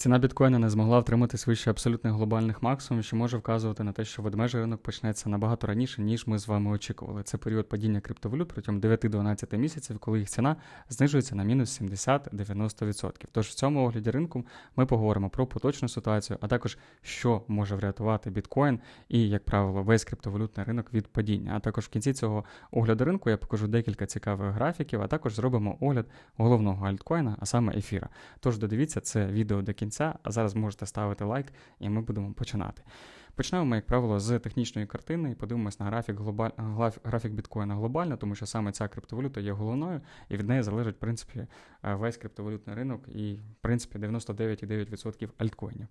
Ціна біткоїна не змогла втриматись вище абсолютних глобальних максимумів, що може вказувати на те, що ведмежий ринок почнеться набагато раніше, ніж ми з вами очікували. Це період падіння криптовалют протягом 9-12 місяців, коли їх ціна знижується на мінус 70-90%. Тож в цьому огляді ринку ми поговоримо про поточну ситуацію, а також що може врятувати біткоін і, як правило, весь криптовалютний ринок від падіння. А також в кінці цього огляду ринку я покажу декілька цікавих графіків, а також зробимо огляд головного альткоїна, а саме ефіра. Тож додивіться це відео до кінця, а зараз можете ставити лайк, і ми будемо починати. Почнемо ми, як правило, з технічної картини і подивимось на графік глобаль... графік біткоїна глобально, тому що саме ця криптовалюта є головною, і від неї залежить, в принципі, е, весь криптовалютний ринок і, в принципі, 99,9% альткоїнів.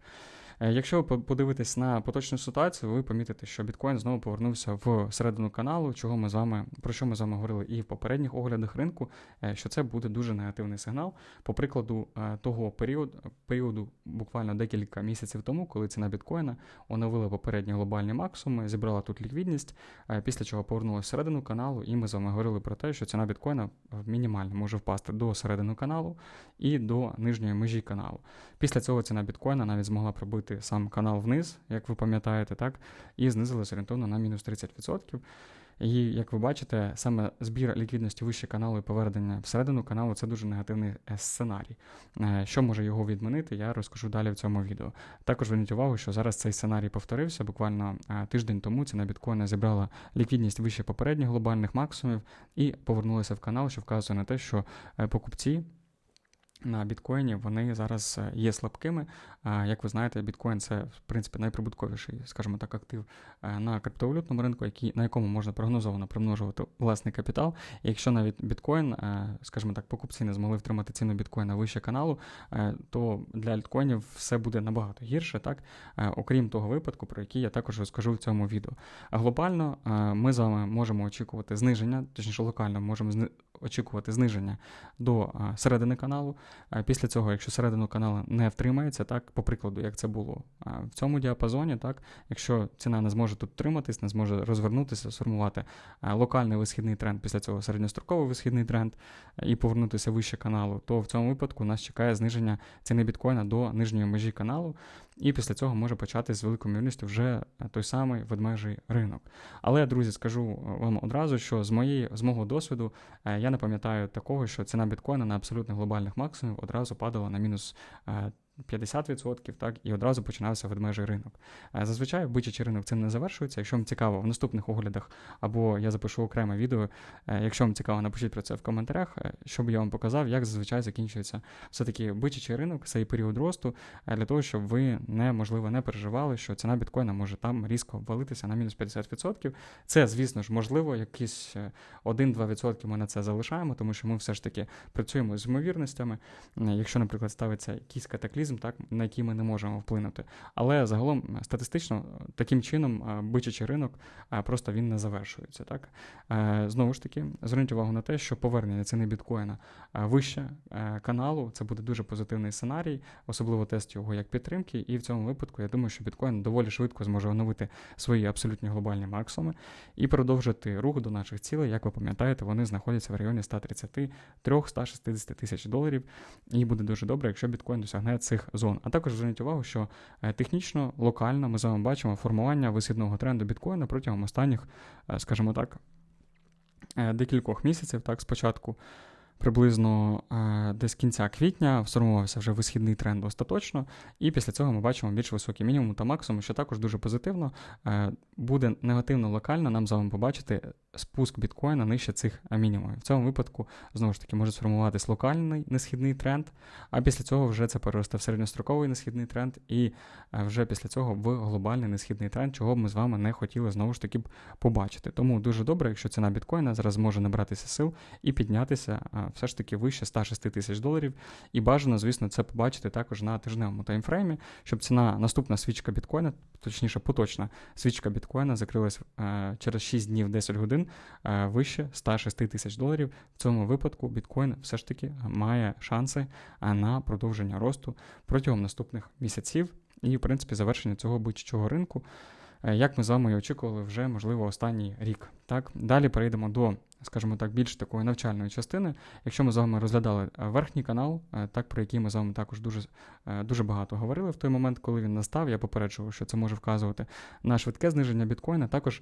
Е, Якщо ви по- подивитесь на поточну ситуацію, ви помітите, що біткоін знову повернувся в середину каналу, чого ми з вами про що ми з вами говорили і в попередніх оглядах ринку, е, що це буде дуже негативний сигнал. По прикладу е, того періоду, періоду буквально декілька місяців тому, коли ціна біткоїна оновила попередні глобальні максимуми, зібрала тут ліквідність, після чого повернулася всередину каналу, і ми з вами говорили про те, що ціна біткоїна мінімально може впасти до середини каналу і до нижньої межі каналу. Pісля цього ціна біткоїна навіть змогла пробити сам канал вниз, як ви пам'ятаєте, так, і знизилась орієнтовно на мінус 30%. І як ви бачите, саме збір ліквідності вище каналу і повернення всередину каналу це дуже негативний е, сценарій. Е, Що може його відмінити, я розкажу далі в цьому відео. Також зверніть увагу, що зараз цей сценарій повторився. Буквально е, тиждень тому ціна біткоїна зібрала ліквідність вище попередніх глобальних максимумів і повернулася в канал, що вказує на те, що покупці. На біткоїні вони зараз е, є слабкими. Як ви знаєте, біткоін це в принципі найприбутковіший, скажімо так, актив е, на криптовалютному ринку, який, на якому можна прогнозовано примножувати власний капітал. І якщо навіть біткоін, е, скажімо так, покупці не змогли втримати ціну біткоїна вище каналу, то для альткоїнів все буде набагато гірше, так окрім того випадку, про який я також розкажу в цьому відео. Глобально ми з вами можемо очікувати зниження, точніше локально можемо очікувати зниження до середини каналу. Після цього, якщо середину каналу не втримається, так, по прикладу, як це було в цьому діапазоні, так, якщо ціна не зможе тут триматись, не зможе розвернутися, сформувати локальний висхідний тренд, після цього середньостроковий висхідний тренд і повернутися вище каналу, то в цьому випадку нас чекає зниження ціни біткоїна до нижньої межі каналу, і після цього може почати з великою мірністю вже е, той самий ведмежий ринок. Але, друзі, скажу е, вам одразу, що з моєї з мого досвіду е, я не пам'ятаю такого, що ціна біткоїна на абсолютно глобальних максимумів одразу падала на мінус 50%, так, і одразу починався ведмежий ринок. Е, Зазвичай бичачий ринок цим не завершується. Якщо вам цікаво в наступних оглядах, або я запишу окреме відео, е, якщо вам цікаво, напишіть про це в коментарях, е, щоб я вам показав, як зазвичай закінчується все-таки бичачий ринок, цей період росту, для того, щоб ви не, можливо, не переживали, що ціна біткоїна може там різко обвалитися на мінус 50%. Це, звісно ж, можливо, якісь е, 1-2% ми на це залишаємо, тому що ми все ж таки працюємо з ймовірностями. Якщо, наприклад, ставиться якийсь катаклізм, так, на який ми не можемо вплинути. Але загалом е, статистично е, таким чином е, бичачий ринок просто він не завершується. Так? Знову ж таки, зверніть увагу на те, що повернення ціни біткоїна вище каналу це буде дуже позитивний сценарій, особливо тест його як підтримки. І в цьому випадку я думаю, що біткоін доволі швидко зможе оновити свої абсолютні глобальні максимуми і продовжити рух до наших цілей. Як ви пам'ятаєте, вони знаходяться в районі 133-160 тисяч доларів. І буде дуже добре, якщо біткоін досягне цих зон. А також зверніть увагу, що е, технічно, локально ми з вами бачимо формування висхідного тренду біткоїна протягом останніх, е, скажімо так, е, декількох місяців. Так, спочатку приблизно е, десь кінця квітня сформувався вже висхідний тренд остаточно, і після цього ми бачимо більш високий мінімум та максимум, що також дуже позитивно. Е, буде негативно локально нам з вами побачити спуск біткоїна нижче цих е, мінімумів. В цьому випадку знову ж таки може сформуватись локальний несхідний тренд, а після цього вже це переросте в середньостроковий несхідний тренд, і вже після цього в глобальний несхідний тренд, чого б ми з вами не хотіли знову ж таки б побачити. Тому дуже добре, якщо ціна біткоїна зараз зможе набратися сил і піднятися все ж таки вище 106 тисяч доларів. І бажано, звісно, це побачити також на тижневому таймфреймі, щоб ціна наступна свічка біткоїна, точніше поточна свічка біткоїна закрилась е, через 6 днів 10 годин е, вище 106 тисяч доларів. В цьому випадку біткоін все ж таки має шанси е, на продовження росту протягом наступних місяців і, в принципі, завершення цього бичачого ринку. Як ми з вами і очікували вже, можливо, останній рік. Так, далі перейдемо до скажімо так, більш такої навчальної частини. Якщо ми з вами розглядали е, верхній канал, е, так про який ми з вами також дуже е, дуже багато говорили в той момент, коли він настав, я попереджував, що це може вказувати на швидке зниження біткоїна. Також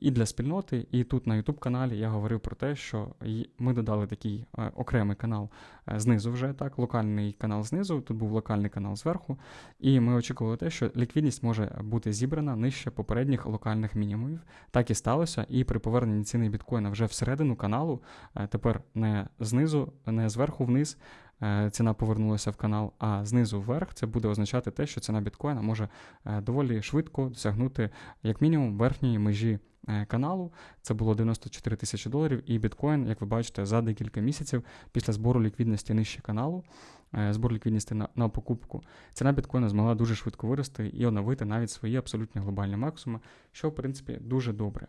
і для спільноти, і тут на youtube каналі я говорив про те, що ми додали такий окремий канал знизу вже так, локальний канал знизу. Тут був локальний канал зверху, і ми очікували те, що ліквідність може бути зібрана нижче попередніх локальних мінімумів. Так і сталося. І при поверненні ціни біткоїна вже всередину каналу, е, тепер не знизу, не зверху вниз. Е, ціна повернулася в канал, а знизу вверх це буде означати те, що ціна біткоїна може е, доволі швидко досягнути, як мінімум, верхньої межі каналу. Це було 94 тисячі доларів, і біткоін, як ви бачите, за декілька місяців після збору ліквідності нижче каналу, збор ліквідності на, на покупку, ціна біткоїна змогла дуже швидко вирости і оновити навіть свої абсолютні глобальні максимуми, що в принципі дуже добре.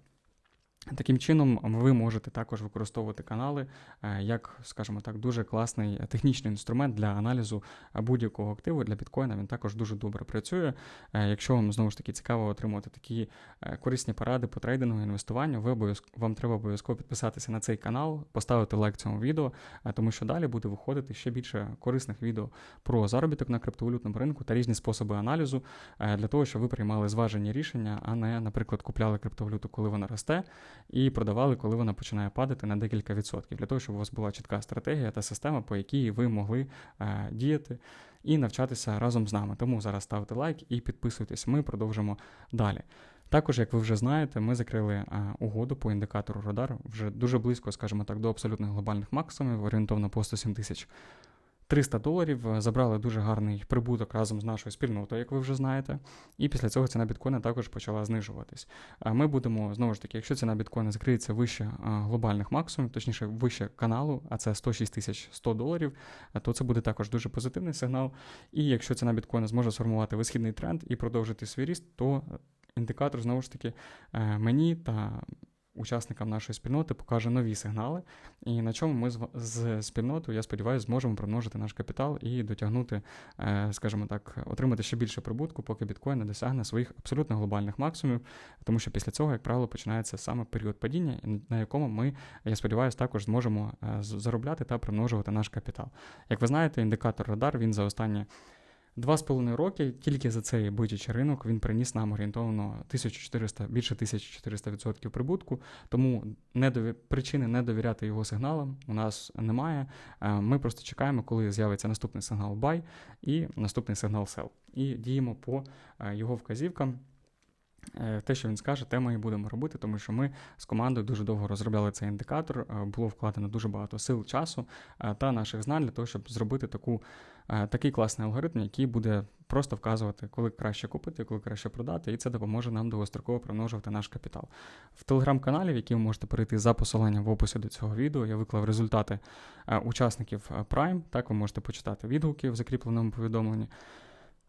Таким чином, ви можете також використовувати канали е, як, скажімо так, дуже класний технічний інструмент для аналізу будь-якого активу для біткоїна. Він також дуже добре працює. Е, якщо вам знову ж таки цікаво отримувати такі е, корисні поради по трейдингу інвестуванню, ви вам треба обов'язково підписатися на цей канал, поставити лайк цьому відео, тому що далі буде виходити ще більше корисних відео про заробіток на криптовалютному ринку та різні способи аналізу для того, щоб ви приймали зважені рішення, а не, наприклад, купляли криптовалюту, коли вона росте і продавали, коли вона починає падати на декілька відсотків, для того, щоб у вас була чітка стратегія та система, по якій ви могли е, діяти і навчатися разом з нами. Тому зараз ставте лайк і підписуйтесь. Ми продовжимо далі. Також, як ви вже знаєте, ми закрили е, угоду по індикатору Радар вже дуже близько, скажімо так, до абсолютних глобальних максимумів, орієнтовно по 107 тисяч 300 доларів, е, забрали дуже гарний прибуток разом з нашою спільнотою, як ви вже знаєте. І після цього ціна біткоїна також почала знижуватись. Ми будемо знову ж таки, якщо ціна біткоїна закриється вище е, глобальних максимумів, точніше вище каналу, а це 106 тисяч 100 доларів, е, то це буде також дуже позитивний сигнал. І якщо ціна біткоїна зможе сформувати висхідний тренд і продовжити свій ріст, то індикатор знову ж таки мені та учасникам нашої спільноти покаже нові сигнали, і на чому ми з, з спільнотою, я сподіваюся, зможемо примножити наш капітал і дотягнути, е, скажімо так, отримати ще більше прибутку, поки біткоін не досягне своїх абсолютно глобальних максимумів, тому що після цього, як правило, починається саме період падіння, на якому ми, я сподіваюся, також зможемо е, заробляти та примножувати наш капітал. Як ви знаєте, індикатор радар він за останні. Два з половиною роки тільки за цей бичачий ринок він приніс нам орієнтовно 1400, більше 1400% прибутку, тому недові... причини не довіряти його сигналам у нас немає. Е, ми просто чекаємо, коли з'явиться наступний сигнал buy і наступний сигнал sell. І діємо по е, його вказівкам. Е, те, що він скаже, те ми і будемо робити, тому що ми з командою дуже довго розробляли цей індикатор, було вкладено дуже багато сил, часу та наших знань для того, щоб зробити таку такий класний алгоритм, який буде просто вказувати, коли краще купити, коли краще продати, і це допоможе нам довгостроково примножувати наш капітал. В телеграм-каналі, в який ви можете перейти за посиланням в описі до цього відео, я виклав результати е, учасників е, Prime. Так, ви можете почитати відгуки в закріпленому повідомленні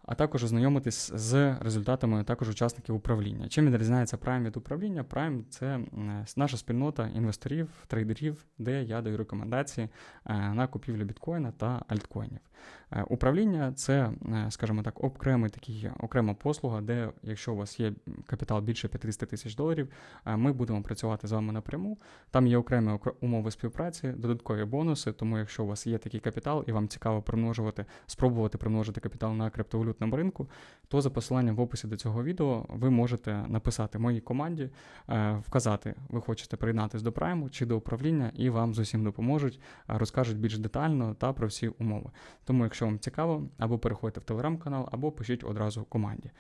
а також ознайомитись з результатами також учасників управління. Чим відрізняється Prime від управління? Prime – це наша спільнота інвесторів, трейдерів, де я даю рекомендації е, на купівлю біткоїна та альткоїнів. Е, управління це, е, скажімо так, окремий такий окрема послуга, де, якщо у вас є капітал більше 50 тисяч доларів, ми будемо працювати з вами напряму. Там є окремі умови співпраці, додаткові бонуси. Тому, якщо у вас є такий капітал і вам цікаво примножувати, спробувати примножити капітал на криптовалюту, валютному ринку, то за посиланням в описі до цього відео ви можете написати моїй команді, е, вказати, ви хочете приєднатися до прайму чи до управління, і вам з усім допоможуть, е, розкажуть більш детально та про всі умови. Тому, якщо вам цікаво, або переходьте в телеграм-канал, або пишіть одразу команді.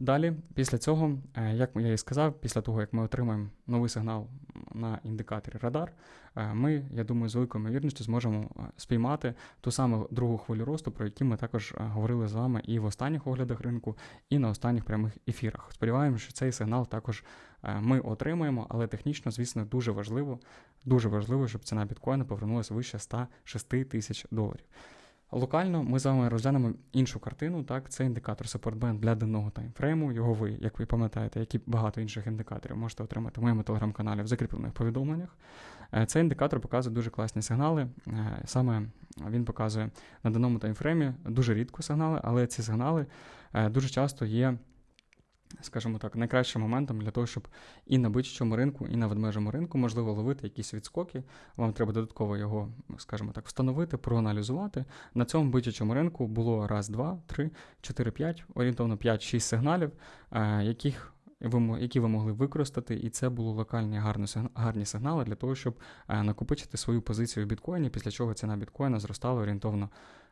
Далі, після цього, е, як я і сказав, після того, як ми отримаємо новий сигнал на індикаторі Радар, е, ми, я думаю, з великою ймовірністю зможемо е, спіймати ту саму другу хвилю росту, про яку ми також говорили з вами і в останніх оглядах ринку, і на останніх прямих ефірах. Сподіваємося, що цей сигнал також ми отримаємо, але технічно, звісно, дуже важливо, дуже важливо, щоб ціна біткоїна повернулася вище 106 тисяч доларів. Локально ми з вами розглянемо іншу картину. Так, це індикатор Support для денного таймфрейму. Його ви, як ви пам'ятаєте, як і багато інших індикаторів, можете отримати в моєму телеграм-каналі в закріплених повідомленнях. Е, цей індикатор показує дуже класні сигнали. Е, саме він показує на даному таймфреймі дуже рідко сигнали, але ці сигнали е, дуже часто є скажімо так, найкращим моментом для того, щоб і на будь-чому ринку, і на ведмежому ринку можливо ловити якісь відскоки. Вам треба додатково його, скажімо так, встановити, проаналізувати. На цьому будь-чому ринку було раз, два, три, чотири, п'ять, орієнтовно 5-6 сигналів, е, яких ви, які ви могли використати, і це були локальні гарні, гарні сигнали для того, щоб е, накопичити свою позицію в біткоїні, після чого ціна біткоїна зростала орієнтовно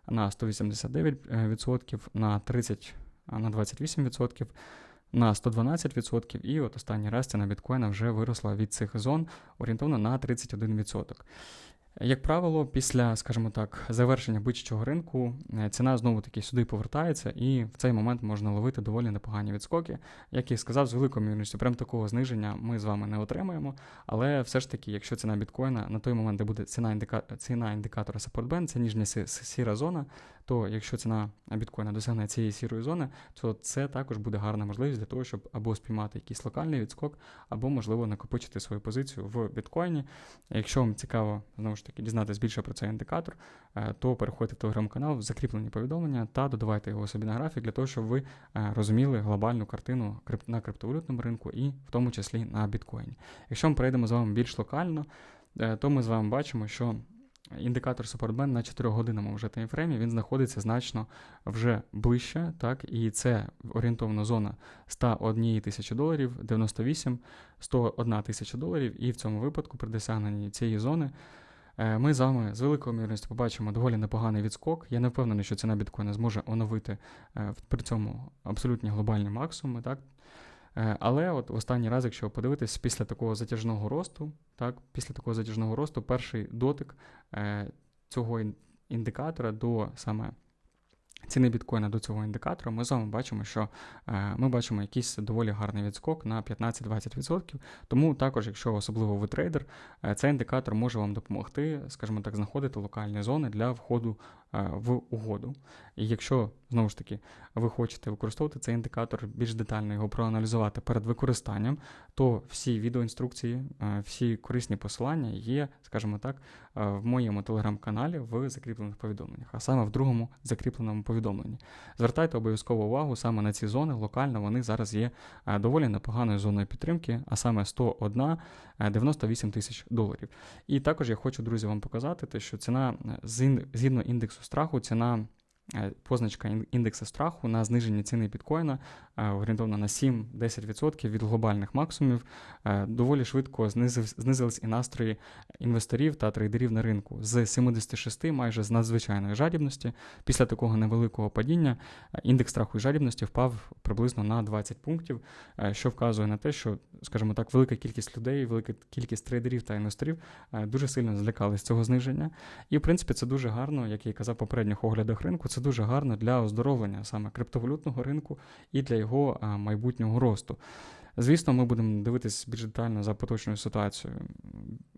на 189%, на 30%, на 28% на 112%, і от останній раз ціна біткоїна вже виросла від цих зон орієнтовно на 31%. Як правило, після, скажімо так, завершення бичачого ринку е, ціна знову таки сюди повертається, і в цей момент можна ловити доволі непогані відскоки. Як я сказав, з великою ймовірністю, прям такого зниження ми з вами не отримаємо. Але все ж таки, якщо ціна біткоїна на той момент, де буде ціна індика... ціна індикатора Support Band, це ніжня сіра зона, то якщо ціна біткоїна досягне цієї сірої зони, то це також буде гарна можливість для того, щоб або спіймати якийсь локальний відскок, або, можливо, накопичити свою позицію в біткоїні. Якщо вам цікаво, знову ж таки, дізнатися більше про цей індикатор, е, то переходьте в телеграм-канал, закріплені повідомлення та додавайте його собі на графік для того, щоб ви е, розуміли глобальну картину на криптовалютному ринку і в тому числі на біткоїні. Якщо ми перейдемо з вами більш локально, е, то ми з вами бачимо, що індикатор SupportBand на 4-годинному вже таймфреймі він знаходиться значно вже ближче, так, і це орієнтовна зона 101 тисячі доларів, 98, 101 тисяча доларів, і в цьому випадку при досягненні цієї зони. Е, ми з вами з великою ймовірністю побачимо доволі непоганий відскок. Я не впевнений, що ціна біткоїна зможе оновити е, при цьому абсолютні глобальні максимуми. Так? Е, але от в останній раз, якщо подивитись, після такого затяжного росту, так, після такого затяжного росту, перший дотик е, цього індикатора до саме ціни біткоїна до цього індикатора, ми з вами бачимо, що е, ми бачимо якийсь доволі гарний відскок на 15-20%. Тому також, якщо особливо ви трейдер, цей індикатор може вам допомогти, скажімо так, знаходити локальні зони для входу в угоду. І якщо знову ж таки ви хочете використовувати цей індикатор, більш детально його проаналізувати перед використанням, то всі відеоінструкції, всі корисні посилання є, скажімо так, в моєму телеграм-каналі в закріплених повідомленнях, а саме в другому закріпленому повідомленні. Звертайте обов'язково увагу саме на ці зони. Локально вони зараз є доволі непоганою зоною підтримки, а саме 101 98 тисяч доларів. І також я хочу, друзі, вам показати, те, що ціна згідно індексу страху, ціна. Е, позначка індексу страху на зниження ціни біткоїна е, орієнтовно на 7-10% від глобальних максимумів. Е, доволі швидко знизив, знизились і настрої інвесторів та трейдерів на ринку з 76 майже з надзвичайної жадібності. Після такого невеликого падіння індекс страху і жадібності впав приблизно на 20 пунктів, що вказує на те, що, скажімо так, велика кількість людей, велика кількість трейдерів та інвесторів дуже сильно злякались цього зниження. І, в принципі, це дуже гарно, як я казав в попередніх оглядах ринку це дуже гарно для оздоровлення саме криптовалютного ринку і для його майбутнього росту. Звісно, ми будемо дивитися більш детально за поточною ситуацією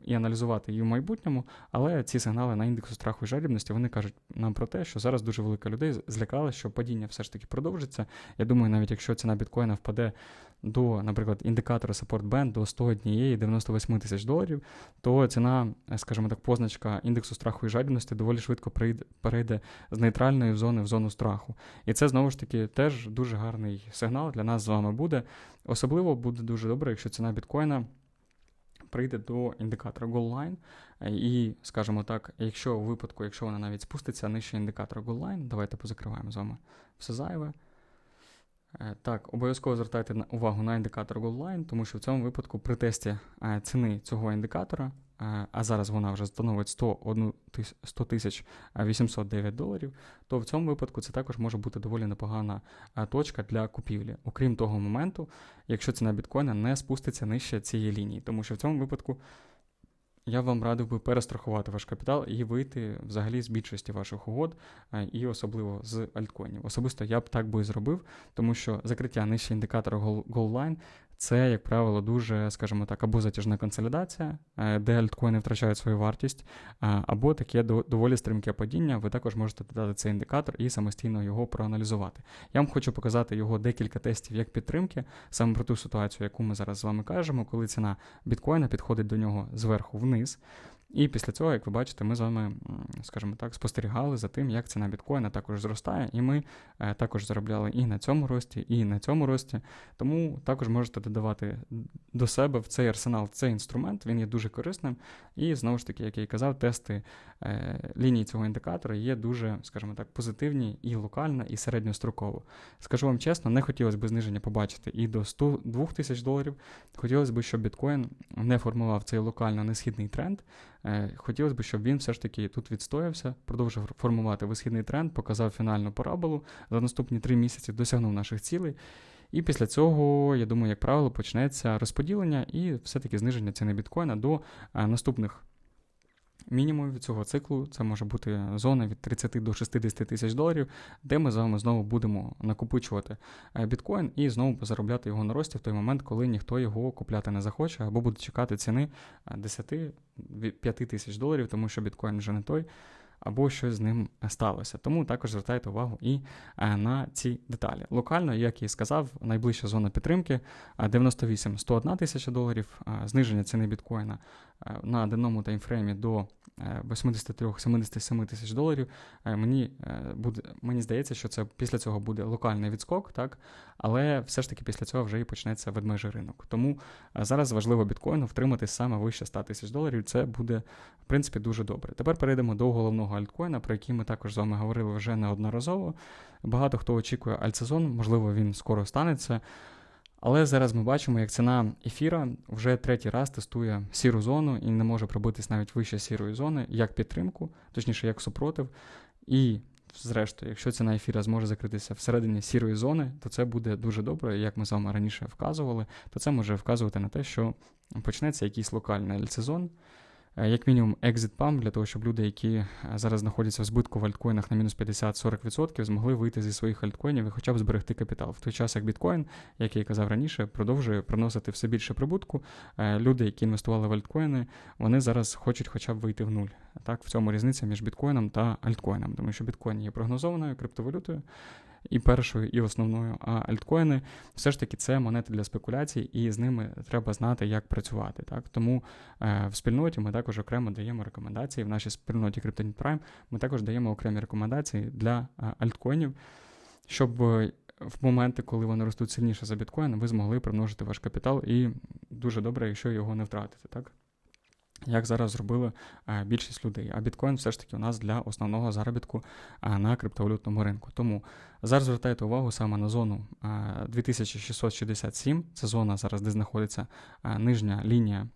і аналізувати її в майбутньому, але ці сигнали на індексу страху і жадібності вони кажуть нам про те, що зараз дуже велика людей злякала, що падіння все ж таки продовжиться. Я думаю, навіть якщо ціна біткоїна впаде до, наприклад, індикатора Support Band до 101 98 тисяч доларів, то ціна, скажімо так, позначка індексу страху і жадібності доволі швидко перейде з нейтральної зони в зону страху. І це знову ж таки теж дуже гарний сигнал для нас з вами буде. Особливо буде дуже добре, якщо ціна біткоїна. Прийде до індикатора Goal і, скажімо так, якщо у випадку, якщо вона навіть спуститься нижче індикатора Goal Line, давайте позакриваємо з вами все зайве. Е, так, обов'язково звертайте увагу на індикатор GoldLine, тому що в цьому випадку при тесті е, ціни цього індикатора, е, а зараз вона вже становить 100 тисяч 809 доларів, то в цьому випадку це також може бути доволі непогана точка для купівлі, окрім того моменту, якщо ціна біткоїна не спуститься нижче цієї лінії, тому що в цьому випадку я вам радив би перестрахувати ваш капітал і вийти взагалі з більшості ваших угод, е, і особливо з альткоїнів. Особисто я б так би і зробив, тому що закриття нижче індикатора Goal це, як правило, дуже, скажімо так, або затяжна консолідація, е, де альткоїни втрачають свою вартість, або таке доволі стрімке падіння. Ви також можете додати цей індикатор і самостійно його проаналізувати. Я вам хочу показати його декілька тестів як підтримки, саме про ту ситуацію, яку ми зараз з вами кажемо, коли ціна біткоїна підходить до нього зверху вниз. І після цього, як ви бачите, ми з вами, скажімо так, спостерігали за тим, як ціна біткоїна також зростає, і ми е, також заробляли і на цьому рості, і на цьому рості. Тому також можете додавати до себе в цей арсенал цей інструмент, він є дуже корисним. І знову ж таки, як я і казав, тести е, лінії цього індикатора є дуже, скажімо так, позитивні і локально, і середньостроково. Скажу вам чесно, не хотілося б зниження побачити і до 102 тисяч доларів. Хотілося б, щоб біткоін не формував цей локально несхідний тренд. Е, Хотілося б, щоб він все ж таки тут відстоявся, продовжив формувати висхідний тренд, показав фінальну параболу, за наступні три місяці досягнув наших цілей. І після цього, я думаю, як правило, почнеться розподілення і все-таки зниження ціни біткоїна до е, наступних мінімумів від цього циклу. Це може бути зона від 30 до 60 тисяч доларів, де ми з вами знову будемо накопичувати е, біткоін і знову заробляти його на рості в той момент, коли ніхто його купляти не захоче, або буде чекати ціни 10-5 тисяч доларів, тому що біткоін вже не той. Або щось з ним сталося. Тому також звертайте увагу і е, на ці деталі. Локально, як я і сказав, найближча зона підтримки 98-101 тисяча доларів, е, зниження ціни біткоїна е, на денному таймфреймі до 83-77 тисяч доларів. Мені буде, мені здається, що це після цього буде локальний відскок, так? але все ж таки після цього вже і почнеться ведмежий ринок. Тому зараз важливо біткоїну втримати саме вище 100 тисяч доларів. Це буде, в принципі, дуже добре. Тепер перейдемо до головного альткоїна, про який ми також з вами говорили вже неодноразово. Багато хто очікує альтсезон, можливо, він скоро станеться. Але зараз ми бачимо, як ціна ефіра вже третій раз тестує сіру зону і не може пробитись навіть вище сірої зони, як підтримку, точніше, як супротив. І, зрештою, якщо ціна ефіра зможе закритися всередині сірої зони, то це буде дуже добре. Як ми з вами раніше вказували, то це може вказувати на те, що почнеться якийсь локальний альтсезон, Е, як мінімум, exit pump для того, щоб люди, які е, зараз знаходяться в збитку в альткоїнах на мінус 50-40%, змогли вийти зі своїх альткоїнів і хоча б зберегти капітал. В той час, як біткоін, як я і казав раніше, продовжує приносити все більше прибутку. Е, люди, які інвестували в альткоїни, вони зараз хочуть хоча б вийти в нуль. Так, в цьому різниця між біткоїном та альткоїном, тому що біткоін є прогнозованою криптовалютою і першою, і основною. А альткоїни все ж таки це монети для спекуляцій, і з ними треба знати, як працювати. Так? Тому е, в спільноті ми також окремо даємо рекомендації. В нашій спільноті Cryptonit Prime ми також даємо окремі рекомендації для е, альткоїнів, щоб. Е, в моменти, коли вони ростуть сильніше за біткоін, ви змогли примножити ваш капітал, і дуже добре, якщо його не втратити, так? Як зараз зробили е, більшість людей. А біткоін все ж таки у нас для основного заробітку е, на криптовалютному ринку. Тому зараз звертайте увагу саме на зону 2667. Е, Це зона зараз, де знаходиться нижня лінія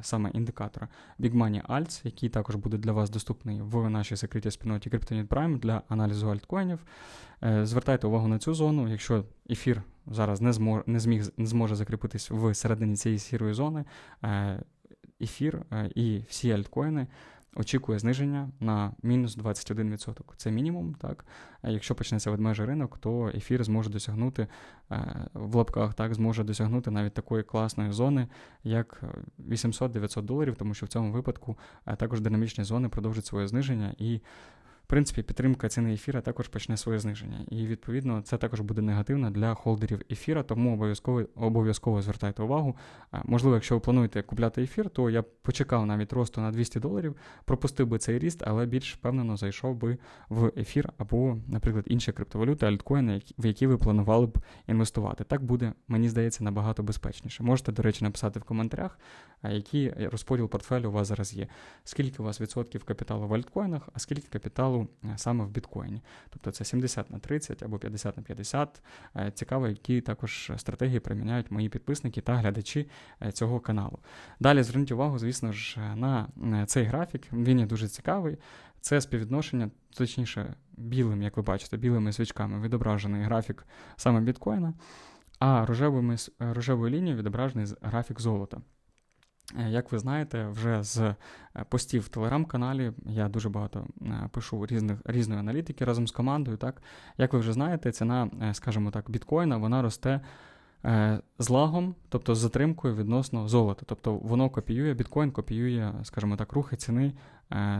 саме індикатора Big Money Alts, який також буде для вас доступний в нашій закритій спільноті Cryptonit Prime для аналізу альткоїнів. Звертайте увагу на цю зону. Якщо ефір зараз не зможе, не зміг не зможе закріпитись в середині цієї сірої зони ефір е, і всі альткоїни очікує зниження на мінус 21%. Це мінімум. так. Якщо почнеться ведмежий ринок, то ефір зможе досягнути е, в лапках, так, зможе досягнути навіть такої класної зони, як 800-900 доларів, тому що в цьому випадку е, також динамічні зони продовжать своє зниження і принципі, підтримка ціни ефіра також почне своє зниження. І відповідно це також буде негативно для холдерів ефіра, тому обов'язково обов'язково звертайте увагу. Можливо, якщо ви плануєте купляти ефір, то я почекав навіть росту на 200 доларів, пропустив би цей ріст, але більш впевнено зайшов би в ефір або, наприклад, інші криптовалюти, альткоїни, в які ви планували б інвестувати. Так буде, мені здається, набагато безпечніше. Можете, до речі, написати в коментарях, який розподіл портфелю у вас зараз є. Скільки у вас відсотків капіталу в альткоїнах, а скільки капіталу Е, саме в біткоїні. Тобто це 70 на 30 або 50 на 50. Е, цікаво, які також стратегії приміняють мої підписники та глядачі е, цього каналу. Далі зверніть увагу, звісно ж, на цей графік. Він є дуже цікавий. Це співвідношення, точніше, білим, як ви бачите, білими свічками відображений графік саме біткоїна, а рожевими, рожевою лінією відображений графік золота. Е, як ви знаєте, вже з е, постів в телеграм-каналі я дуже багато е, пишу різних, різної аналітики разом з командою. Так? Як ви вже знаєте, ціна, скажімо так, біткоїна вона росте з лагом, тобто з затримкою відносно золота. Тобто воно копіює, біткоін копіює, скажімо так, рухи ціни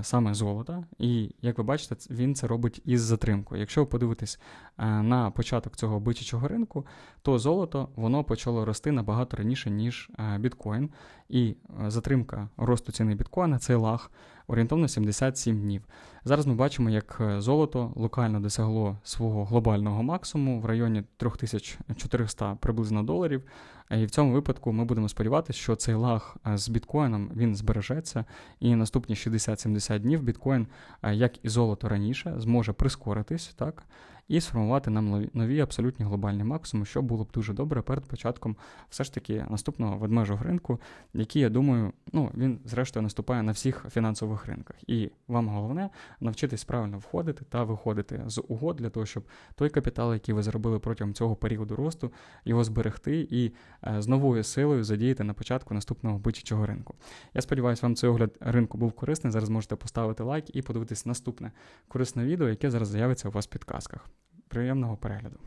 саме золота, і як ви бачите, він це робить із затримкою. Якщо ви подивитесь на початок цього бичачого ринку, то золото воно почало рости набагато раніше, ніж біткоін. І е, затримка росту ціни біткоїна цей лаг орієнтовно 77 днів. Зараз ми бачимо, як е, золото локально досягло свого глобального максимуму в районі 3400 приблизно доларів. Е, І в цьому випадку ми будемо сподіватися, що цей лаг е, з біткоїном він збережеться, і наступні 60-70 днів біткоін, е, як і золото раніше, зможе прискоритись, так, і сформувати нам нові- абсолютні глобальні максимуми, що було б дуже добре перед початком все ж таки наступного ведмежого ринку, який, я думаю, ну, він зрештою наступає на всіх фінансових ринках. І вам головне навчитись правильно входити та виходити з угод для того, щоб той капітал, який ви заробили протягом цього періоду росту, його зберегти і з новою силою задіяти на початку наступного бичачого ринку. Я сподіваюся, вам цей огляд ринку був корисний. Зараз можете поставити лайк і подивитись наступне корисне відео, яке зараз з'явиться у вас в підказках. Приємного перегляду!